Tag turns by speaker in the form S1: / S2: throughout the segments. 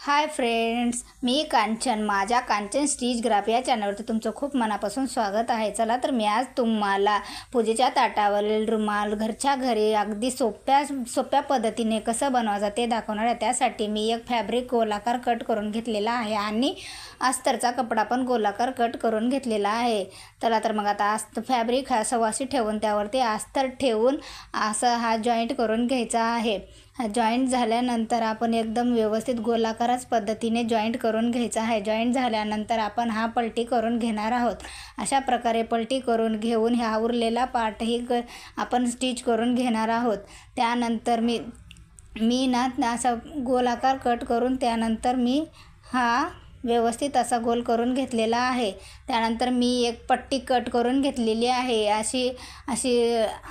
S1: Hi friends मी कांचन माझ्या Kanchan stitch graph या चॅनलवरती तुमचं खूप मनापासून स्वागत आहे. चला तर मी आज तुम्हाला पूजेच्या ताटावरील रुमाल घरच्या घरी अगदी सोप्या सोप्या पद्धतीने कसं बनवायचं ते दाखवणार आहे. त्यासाठी मी एक फॅब्रिक गोलाकार कट करून घेतलेला आहे आणि अस्तरचा कपडा पण गोलाकार कट करून घेतलेला आहे. चला तर मग आता अस्त फॅब्रिक हा सवाशी ठेवून त्यावरती अस्तर ठेवून असं हा जॉईंट करून घ्यायचा आहे. जॉईंट झाल्यानंतर आपण एकदम व्यवस्थित गोलाकारच पद्धतीने जॉईंट करून घ्यायचा आहे. जॉईंट झाल्यानंतर आपण हा पलटी करून घेणार आहोत. अशा प्रकारे पलटी करून घेऊन ह्या उरलेला पार्टही ग आपण स्टिच करून घेणार आहोत. त्यानंतर मी मी ना असा गोलाकार कट करून त्यानंतर मी हा व्यवस्थित असा गोल करून घेतलेला आहे. त्यानंतर मी एक पट्टी कट करून घेतलेली आहे. अशी अशी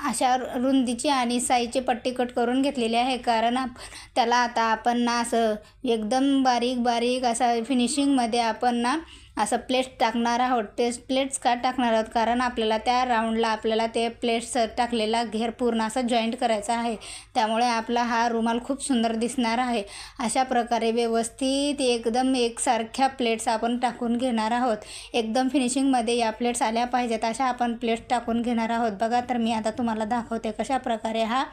S1: अशा रुंदीची आणि साईजची पट्टी कट करून घेतलेली आहे. कारण आपण त्याला आता आपण ना असं एकदम बारीक बारीक असा फिनिशिंगमध्ये आपण ना असं प्लेट्स टाकणार आहोत. ते प्लेट्स का टाकणार आहोत? कारण आपल्याला त्या राऊंडला आपल्याला ते प्लेट्स टाकलेला घेर पूर्ण असा जॉईंट करायचा आहे. त्यामुळे आपला हा रुमाल खूप सुंदर दिसणार आहे. अशा प्रकारे व्यवस्थित एकदम एकसारख्या प्लेट्स आपण टाकून घेणार आहोत. एकदम फिनिशिंगमध्ये या प्लेट्स आल्या पाहिजेत. अशा आपण प्लेट्स टाकून घेणार आहोत. बघा तर मी आता तुम्हाला दाखवते कशा प्रकारे हा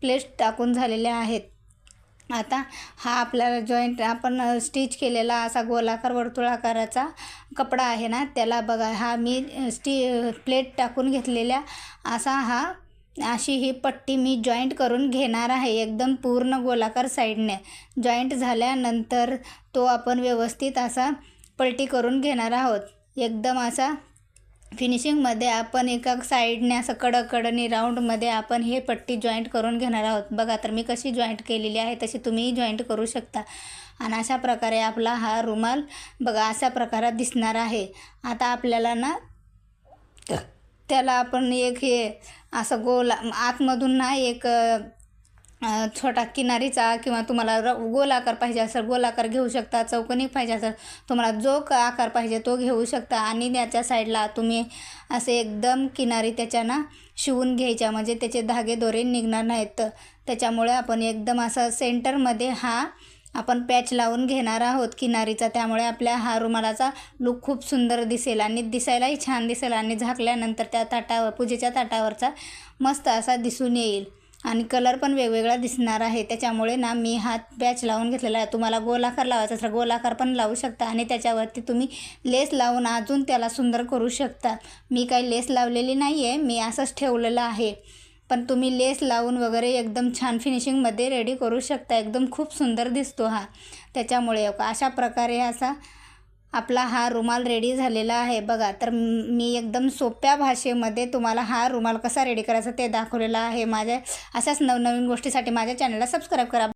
S1: प्लेट्स टाकून झालेल्या आहेत. आता हा आपल्याला जॉईंट आपण स्टिच केलेला असा गोलाकार वर्तुळाकाराचा कपडा आहे ना त्याला बघा हा मी स्टी प्लेट टाकून घेतलेल्या असा हा अशी ही पट्टी मी जॉईंट करून घेणार आहे एकदम पूर्ण गोलाकार साईडने जॉईंट झाल्यानंतर तो आपण व्यवस्थित असा पलटी करून घेणार आहोत. एकदम असा फिनिशिंगमध्ये आपण एका साईडने असं कडकडनी राऊंडमध्ये आपण हे पट्टी जॉईंट करून घेणार आहोत. बघा तर मी कशी जॉईंट केलेली आहे तशी तुम्हीही जॉईंट करू शकता. आणि अशा प्रकारे आपला हा रुमाल बघा अशा प्रकारात दिसणार आहे. आता आपल्याला ना त्याला आपण एक हे असं गोल आतमधून ना एक छोटा किनारीचा किंवा तुम्हाला र गोलाकार पाहिजे असेल गोलाकार घेऊ शकता चौकोनी पाहिजे असेल तुम्हाला जो क आकार पाहिजे तो घेऊ शकता. आणि त्याच्या साईडला तुम्ही असे एकदम किनारी त्याच्यानं शिवून घ्यायच्या म्हणजे त्याचे धागे दोरे निघणार नाहीत. त्याच्यामुळे आपण एकदम असं सेंटरमध्ये हा आपण पॅच लावून घेणार आहोत किनारीचा. त्यामुळे आपल्या हा रुमालाचा लुक खूप सुंदर दिसेल आणि दिसायलाही छान दिसेल आणि झाकल्यानंतर त्या ताटावर पूजेच्या ताटावरचा मस्त असा दिसून येईल. आणि कलर पण वेगवेगळा दिसणार आहे. त्याच्यामुळे ना मी हा बॅच लावून घेतलेला आहे. तुम्हाला गोलाकार लावायचा असला गोलाकार पण लावू शकता आणि त्याच्यावरती तुम्ही लेस लावून अजून त्याला सुंदर करू शकता. मी काही लेस लावलेली नाही आहे मी असंच ठेवलेलं आहे. पण तुम्ही लेस लावून वगैरे एकदम छान फिनिशिंगमध्ये रेडी करू शकता. एकदम खूप सुंदर दिसतो हा. त्याच्यामुळे अशा प्रकारे असा आपला हा रुमाल रेडी झालेला आहे. बघा तर मी एकदम सोप्या भाषेमध्ये तुम्हाला हा रुमाल कसा रेडी करायचा ते दाखवलेला आहे. माझ्या अशाच नवनवीन गोष्टीसाठी माझ्या चॅनलला सबस्क्राईब करा.